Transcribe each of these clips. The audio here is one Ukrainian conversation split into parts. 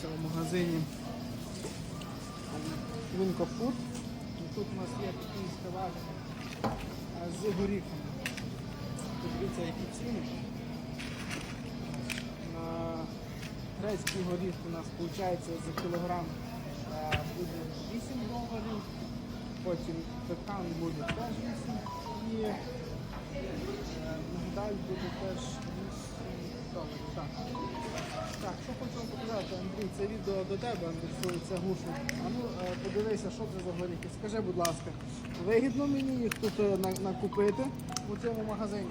знаходимося в магазині Винко Фуд. Тут у нас є такий стелаж з горіхами. Подивіться, які ціни. На грецький горіх у нас виходить за кілограм буде 8 доларів, потім пекан буде теж 8 і мигдаль буде теж вам Андрій, це відео до тебе, це гушу. А ну е, подивися, що це за горіхи. Скажи, будь ласка, вигідно мені їх тут е, накупити у цьому магазині?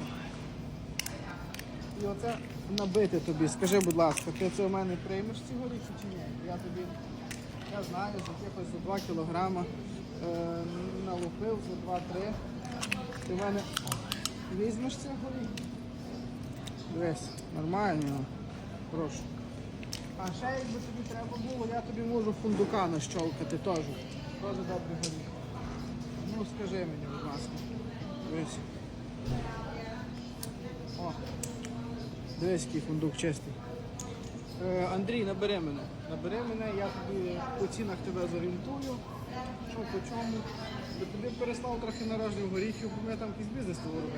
І оце набити тобі. Скажи, будь ласка, ти це у мене приймеш ці горіхи чи ні? Я тобі, я знаю, за якихось за 2 кілограма е, налупив за 2-3. Ти в мене візьмеш ці горіхи? Дивись, нормально. Прошу. А ще якби тобі треба було, я тобі можу фундука нащолкати теж. Теж добрий горіх. Ну скажи мені, будь ласка. Дивись. О. Дивись, який фундук чистий. Е, Андрій, набери мене. Набери мене, я тобі по цінах тебе зорієнтую. Що по чому. Бо тобі переслав трохи наражних горіхів, бо ми там якийсь бізнес робили.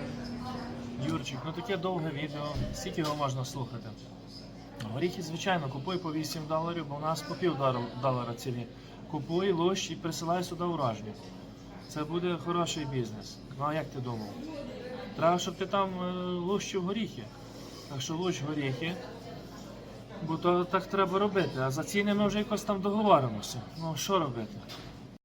Юрчик, ну таке довге відео, скільки його можна слухати? Горіхи, звичайно, купуй по 8 доларів, бо у нас по пів дол- долара ціні. Купуй лущ і присилай сюди урожні. Це буде хороший бізнес. Ну а як ти думав? Треба, щоб ти там е, лущив горіхи. Так що лущ горіхи. Бо то так треба робити. А за ціни ми вже якось там договоримося. Ну що робити?